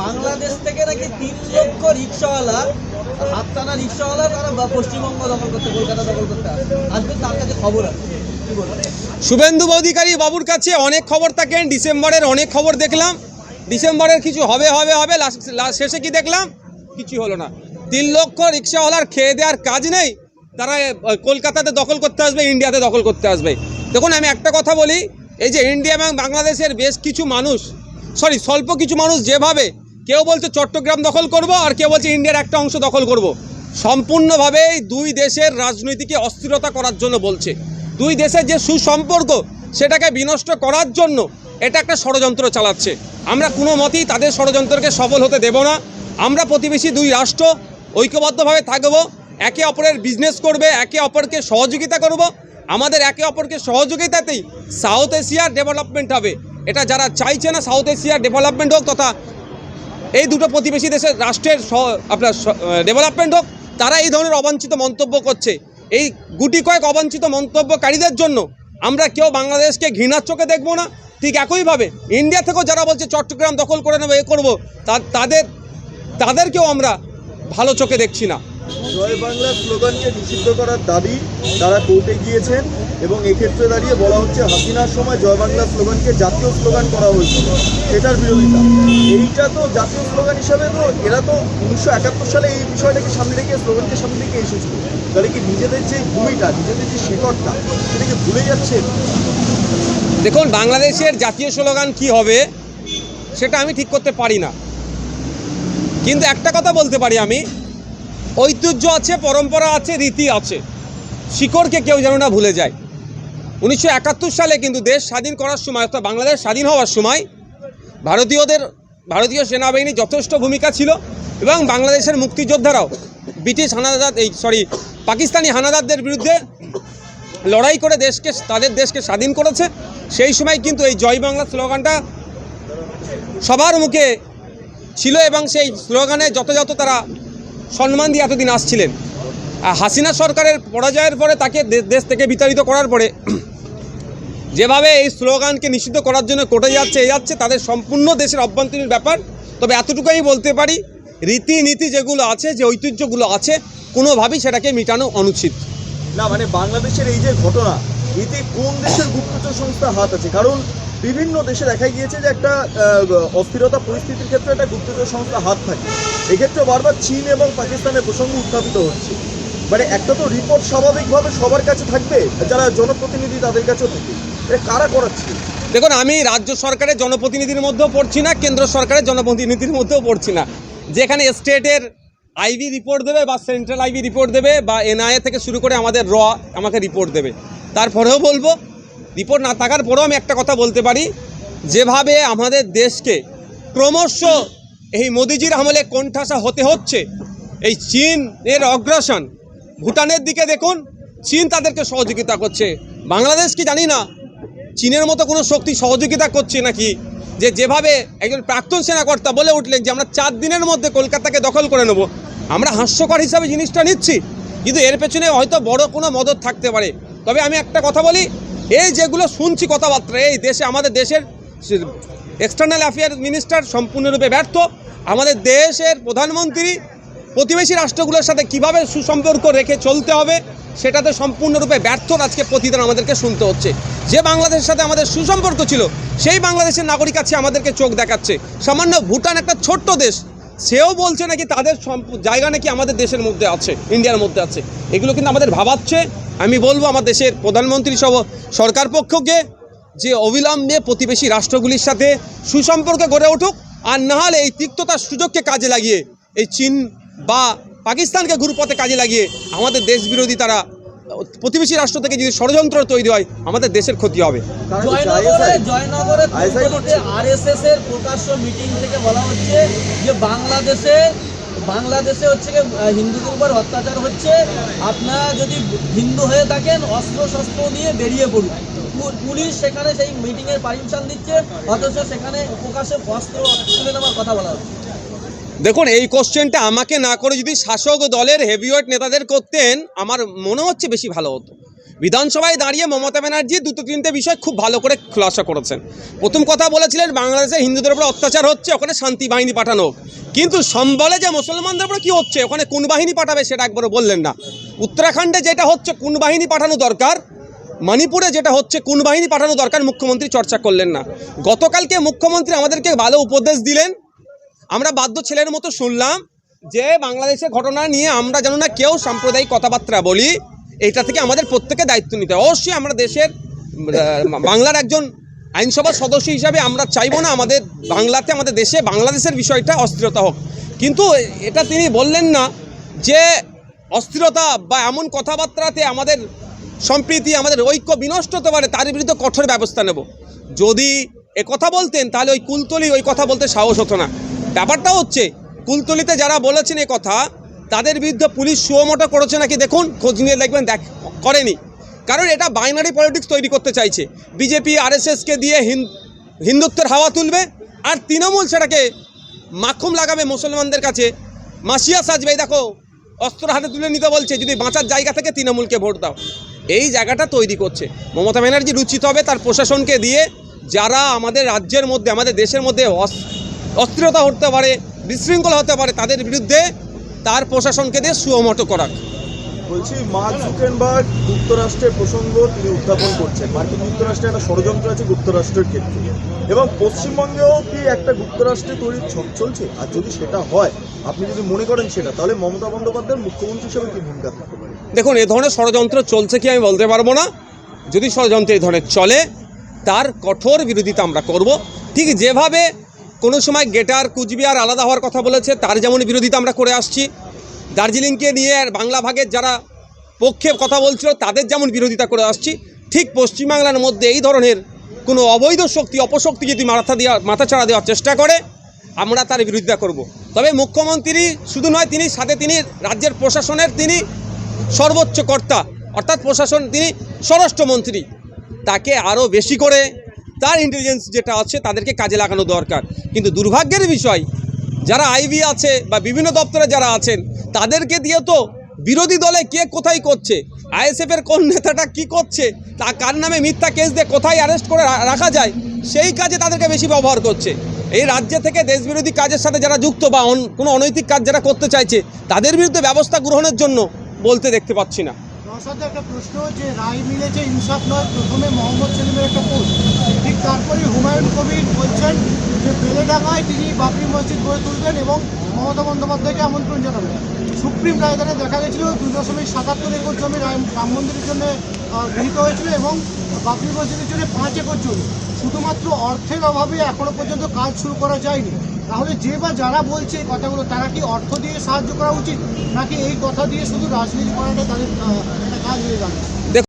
বাংলাদেশ থেকে নাকি তিন লক্ষ রিক্সাওয়ালা হাতটানা রিক্সাওয়ালা তারা পশ্চিমবঙ্গ দখল করতে, কলকাতা দখল করতে আসবে তার কাছে খবর আছে। শুভেন্দু অধিকারী বাবুর কাছে অনেক খবর থাকেন ডিসেম্বরের অনেক খবর দেখলাম। ডিসেম্বরের কিছু হবে হবে হবে। শেষে কি দেখলাম? কিছু হলো না। তিন লক্ষ রিক্সাওয়ালার খেয়ে দেওয়ার কাজ নেই। তারা কলকাতাতে দখল করতে আসবে, ইন্ডিয়াতে দখল করতে আসবে। দেখুন, আমি একটা কথা বলি। এই যে ইন্ডিয়া এবং বাংলাদেশের বেশ কিছু মানুষ, সরি, স্বল্প কিছু মানুষ যেভাবে কেউ বলছে চট্টগ্রাম দখল করব আর কেউ বলছে ইন্ডিয়ার একটা অংশ দখল করব। সম্পূর্ণভাবে দুই দেশের রাজনীতিকে অস্থিরতা করার জন্য বলছে। দুই দেশের যে সুসম্পর্ক সেটাকে বিনষ্ট করার জন্য এটা একটা ষড়যন্ত্র চালাচ্ছে। আমরা কোনো মতেই তাদের ষড়যন্ত্রকে সফল হতে দেব না। আমরা প্রতিবেশী দুই রাষ্ট্র ঐক্যবদ্ধভাবে থাকব, একে অপরের বিজনেস করবে, একে অপরকে সহযোগিতা করব। আমাদের একে অপরকে সহযোগিতাতেই সাউথ এশিয়ার ডেভেলপমেন্ট হবে। এটা যারা চাইছে না সাউথ এশিয়ার ডেভেলপমেন্ট হোক তথা এই দুটো প্রতিবেশী দেশের রাষ্ট্রের আপনার ডেভেলপমেন্ট হোক, তারা এই ধরনের অবাঞ্ছিত মন্তব্য করছে। এই গুটি কয়েক অবাঞ্ছিত মন্তব্যকারীদের জন্য আমরা কেউ বাংলাদেশকে ঘৃণার চোখে দেখব না। ঠিক একইভাবে ইন্ডিয়া থেকেও যারা বলছে চট্টগ্রাম দখল করে নেব, এ করব তাদের তাদেরকেও আমরা ভালো চোখে দেখছি না। জয় বাংলা স্লোগানকে নিষিদ্ধ করার দাবি তারা কোর্টে গিয়েছেন এবং এক্ষেত্রে দাঁড়িয়ে বলা হচ্ছে, হাসিনার সময় জয় বাংলা স্লোগানকে জাতীয় স্লোগান করা হয়েছিল। সেটার বিরোধিতা। এইটা তো জাতীয় স্লোগান হিসাবে তো এরা তো উনিশশো একাত্তর সালে এই বিষয়টাকে সামনে রেখে স্লোগানকে সামনে রেখে এসেছিল। তাহলে কি নিজেদের যে ভূমিটা, নিজেদের যে শেকড়টা, সেটাকে ভুলে যাচ্ছেন দেখুন, বাংলাদেশের জাতীয় স্লোগান কি হবে, সেটা আমি ঠিক করতে পারি না। কিন্তু একটা কথা বলতে পারি আমি ঐতিহ্য আছে, পরম্পরা আছে, রীতি আছে। শিকড়কে কেউ যেন না ভুলে যায়। উনিশশো একাত্তর সালে কিন্তু দেশ স্বাধীন করার সময়, অর্থাৎ বাংলাদেশ স্বাধীন হওয়ার সময় ভারতীয়দের, ভারতীয় সেনাবাহিনী যথেষ্ট ভূমিকা ছিল এবং বাংলাদেশের মুক্তিযোদ্ধারাও ব্রিটিশ হানাদার এই সরি পাকিস্তানি হানাদারদের বিরুদ্ধে লড়াই করে দেশকে, তাদের দেশকে স্বাধীন করেছে। সেই সময় কিন্তু এই জয় বাংলা স্লোগানটা সবার মুখে ছিল এবং সেই স্লোগানে যথাযথ তারা সম্মান দিয়ে এতদিন আসছিলেন। আর হাসিনা সরকারের পরাজয়ের পরে তাকে দেশ থেকে বিতাড়িত করার পরে যেভাবে এই স্লোগানকে নিষিদ্ধ করার জন্য কোটে যাচ্ছে, এ যাচ্ছে, তাদের সম্পূর্ণ দেশের অভ্যন্তরীণ ব্যাপার। তবে এতটুকু আমি বলতে পারি, রীতিনীতি যেগুলো আছে, যে ঐতিহ্যগুলো আছে, কোনোভাবেই সেটাকে মেটানো অনুচিত। না মানে বাংলাদেশের এই যে ঘটনা, এতে কোন দেশের গুপ্তচর সংস্থা হাত আছে? কারণ বিভিন্ন দেশে দেখা গিয়েছে যে একটা অস্থিরতা পরিস্থিতির ক্ষেত্রে একটা গুপ্তচর সংস্থা হাত থাকে। এক্ষেত্রে বারবার চীন এবং পাকিস্তানের প্রসঙ্গ উত্থাপিত হচ্ছে। মানে একটা তো রিপোর্ট স্বাভাবিকভাবে সবার কাছে থাকবে, যারা জনপ্রতিনিধি তাদের কাছেও থাকে এটা কারা করাচ্ছে? দেখুন, আমি রাজ্য সরকারের জনপ্রতিনিধির মধ্যেও পড়ছি না, কেন্দ্র সরকারের জনপ্রতিনিধির মধ্যেও পড়ছি না। যেখানে স্টেটের আইবি রিপোর্ট দেবে বা সেন্ট্রাল আইবি রিপোর্ট দেবে বা এনআইএ থেকে শুরু করে আমাদের র আমাকে রিপোর্ট দেবে। তারপরেও বলব রিপোর্ট না থাকার পরেও আমি একটা কথা বলতে পারি, যেভাবে আমাদের দেশকে ক্রমশ এই মোদিজির আমলে কোণঠাসা হতে হচ্ছে, এই চীনের অগ্রাসন, ভুটানের দিকে দেখুন, চীন তাদেরকে সহযোগিতা করছে। বাংলাদেশ কি জানি না, চীনের মতো কোনো শক্তি সহযোগিতা করছে নাকি? যে যেভাবে একজন প্রাক্তন সেনাকর্তা বলে উঠলেন যে, আমরা চার দিনের মধ্যে কলকাতাকে দখল করে নেব। আমরা হাস্যকর হিসাবে জিনিসটা নিচ্ছি। কিন্তু এর পেছনে হয়তো বড় কোনো মদত থাকতে পারে। তবে আমি একটা কথা বলি এই যেগুলো শুনছি কথাবার্তা, এই দেশে, আমাদের দেশের এক্সটার্নাল অ্যাফেয়ার মিনিস্টার সম্পূর্ণরূপে ব্যর্থ। আমাদের দেশের প্রধানমন্ত্রী, প্রতিবেশী রাষ্ট্রগুলোর সাথে কীভাবে সুসম্পর্ক রেখে চলতে হবে, সেটাতে সম্পূর্ণরূপে ব্যর্থ আজকে প্রতিদিন আমাদেরকে শুনতে হচ্ছে। যে বাংলাদেশের সাথে আমাদের সুসম্পর্ক ছিল, সেই বাংলাদেশের নাগরিক আছে আমাদেরকে চোখ দেখাচ্ছে। সামান্য ভুটান একটা ছোট্ট দেশ, সেও বলছে নাকি তাদের জায়গা নাকি আমাদের দেশের মধ্যে আছে, ইন্ডিয়ার মধ্যে আছে। এগুলো কিন্তু আমাদের ভাবাচ্ছে। আমি বলব আমার দেশের প্রধানমন্ত্রী সহ সরকার পক্ষকে যে অবিলম্বে প্রতিবেশী রাষ্ট্রগুলির সাথে সুসম্পর্ক গড়ে উঠুক আর না হলে এই তিক্ততার সুযোগকে কাজে লাগিয়ে এই চীন বা পাকিস্তানকে গুরুপথে কাজে লাগিয়ে আমাদের দেশ বিরোধী তারা প্রতিবেশী রাষ্ট্র থেকে যদি ষড়যন্ত্র তৈরি হয় আমাদের দেশের ক্ষতি হবে তারা জয়নগরে ISI জয়নগরে ISI করছে। আরএসএস এর প্রকাশ্য মিটিং থেকে বলা হচ্ছে যে বাংলাদেশে বাংলাদেশে হচ্ছে হিন্দুদের উপর অত্যাচার হচ্ছে। আপনারা যদি হিন্দু হয়ে থাকেন অস্ত্র শস্ত্র নিয়ে বেরিয়ে পড়ুন। পুলিশ সেখানে সেই মিটিংয়ের পারমিশন দিচ্ছে, অথচ সেখানে প্রকাশ্যে অস্ত্র তুলে নেওয়ার কথা বলা হচ্ছে। দেখুন, এই কোশ্চেনটা আমাকে না করে যদি শাসক দলের হেভিওয়েট নেতাদের করতেন, আমার মনে হচ্ছে বেশি ভালো হতো। বিধানসভায় দাঁড়িয়ে মমতা ব্যানার্জি দুটো তিনটে বিষয় খুব ভালো করে খোলাসা করেছেন। প্রথম কথা বলেছিলেন বাংলাদেশে হিন্দুদের উপর অত্যাচার হচ্ছে, ওখানে শান্তি বাহিনী পাঠানো কিন্তু সম্বলে যে মুসলমানদের উপর কী হচ্ছে, ওখানে কোন বাহিনী পাঠাবে সেটা একবারও বললেন না। উত্তরাখণ্ডে যেটা হচ্ছে, কোন বাহিনী পাঠানো দরকার? মণিপুরে যেটা হচ্ছে, কোন বাহিনী পাঠানো দরকার? মুখ্যমন্ত্রী চর্চা করলেন না। গতকালকে মুখ্যমন্ত্রী আমাদেরকে ভালো উপদেশ দিলেন। আমরা বাধ্য ছেলের মতো শুনলাম যে, বাংলাদেশের ঘটনা নিয়ে আমরা যেন না কেউ সাম্প্রদায়িক কথাবার্তা বলি। এটা থেকে আমাদের প্রত্যেকে দায়িত্ব নিতে হবে। অবশ্যই আমরা দেশের বাংলার একজন আইনসভার সদস্য হিসাবে আমরা চাইব না আমাদের বাংলাতে, আমাদের দেশে বাংলাদেশের বিষয়টা অস্থিরতা হোক। কিন্তু এটা তিনি বললেন না যে অস্থিরতা বা এমন কথাবার্তাতে আমাদের সম্প্রীতি, আমাদের ঐক্য বিনষ্ট হতে পারে, তার বিরুদ্ধে কঠোর ব্যবস্থা নেব। যদি এ কথা বলতেন, তাহলে ওই কুলতলি ওই কথা বলতে সাহস হতো না। ব্যাপারটা হচ্ছে, কুলতলিতে যারা বলেছেন এ কথা তাদের বিরুদ্ধে পুলিশ সুমোটো করেছে নাকি দেখুন, খোঁজ নিয়ে দেখবেন, দেখ, করেনি। কারণ এটা বাইনারি পলিটিক্স তৈরি করতে চাইছে। বিজেপি আরএসএসকে দিয়ে হিন- হিন্দুত্বের হাওয়া তুলবে, আর তৃণমূল সেটাকে মাখুম লাগাবে মুসলমানদের কাছে। মাসিয়া সাজবে দেখো, অস্ত্র হাতে তুলে নিতে বলছে, যদি বাঁচার জায়গা থেকে তৃণমূলকে ভোট দাও। এই জায়গাটা তৈরি করছে। মমতা ব্যানার্জি রুচিত হবে তার প্রশাসনকে দিয়ে, যারা আমাদের রাজ্যের মধ্যে, আমাদের দেশের মধ্যে অস- অস্থিরতা হতে পারে, বিশৃঙ্খলা হতে পারে, তাদের বিরুদ্ধে তার প্রশাসনকে দিয়ে সুমোটো করাক বলছি মার্ক জুকেনবার্গ যুক্তরাষ্ট্রের প্রসঙ্গ তিনি উত্থাপন করছেন। মার্কিন যুক্তরাষ্ট্রে একটা ষড়যন্ত্র আছে যুক্তরাষ্ট্রের ক্ষেত্রে। এবং পশ্চিমবঙ্গেও কি একটা যুক্তরাষ্ট্রে তৈরির ছক চলছে? আর যদি সেটা হয় আপনি যদি মনে করেন সেটা তাহলে মমতা বন্দ্যোপাধ্যায়ের মুখ্যমন্ত্রী হিসেবে কি ভূমিকা থাকতে পারে? দেখুন এ ধরনের ষড়যন্ত্র চলছে কি আমি বলতে পারব না। যদি ষড়যন্ত্র এই ধরনের চলে তার কঠোর বিরোধিতা আমরা করব। ঠিক যেভাবে কোনো সময় গেটার কুচবিহার আলাদা হওয়ার কথা বলেছে, তার যেমন বিরোধিতা আমরা করে আসছি। দার্জিলিংকে নিয়ে বাংলা ভাগের যারা পক্ষে কথা বলছিল, তাদের যেমন বিরোধিতা করে আসছি, ঠিক পশ্চিমবাংলার মধ্যে এই ধরনের কোনো অবৈধ শক্তি, অপশক্তি যদি মাথা দেওয়া, মাথা ছাড়া দেওয়ার চেষ্টা করে, আমরা তার বিরোধিতা করব। তবে মুখ্যমন্ত্রী শুধু নয়, তিনি সাথে তিনি রাজ্যের প্রশাসনের তিনি সর্বোচ্চ কর্তা, অর্থাৎ প্রশাসন তিনি স্বরাষ্ট্রমন্ত্রী। তাকে আরও বেশি করে তার ইন্টেলিজেন্স যেটা আছে তাদেরকে কাজে লাগানো দরকার। কিন্তু দুর্ভাগ্যের বিষয়, যারা আইবি আছে বা বিভিন্ন দপ্তরে যারা আছেন, তাদেরকে দিয়ে তো বিরোধী দলে কে কোথায় করছে? আইএসএফ এর কোন নেতাটা কি করছে? তা কার নামে মিথ্যা কেস দিয়ে কোথায় অ্যারেস্ট করে রাখা যায়? সেই কাজে তাদেরকে বেশি ব্যবহার করছে। এই রাজ্য থেকে দেশবিরোধী কাজের সাথে যারা যুক্ত বা কোনো অনৈতিক কাজ যারা করতে চাইছে, তাদের বিরুদ্ধে ব্যবস্থা গ্রহণের জন্য বলতে দেখতে পাচ্ছি না। সাথে একটা প্রশ্ন যে রায় মিলেছে ইনসাফ নয়, প্রথমে মোহাম্মদ সেলিমের একটা পোস্ট। ঠিক তারপরে হুমায়ুন কবির বলছেন যে বেলেডাঙ্গায় তিনি বাবরি মসজিদ গড়ে তুলবেন এবং মমতা বন্দ্যোপাধ্যায়কে আমন্ত্রণ জানাবেন। সুপ্রিম রায়দানে দেখা গেছিল দুই দশমিক সাতাত্তর একর জমি রাম রাম মন্দিরের জন্য গৃহীত হয়েছিল এবং বাবরি মসজিদের জন্য পাঁচ একর জমি। শুধুমাত্র অর্থের অভাবে এখনও পর্যন্ত কাজ শুরু করা যায়নি। তাহলে যে বা যারা বলছে কথাগুলো, তারা কি অর্থ দিয়ে সাহায্য করা উচিত? নাকি এই কথা দিয়ে শুধু রাজনীতি করাটা তাদের একটা কাজ হয়ে যাবে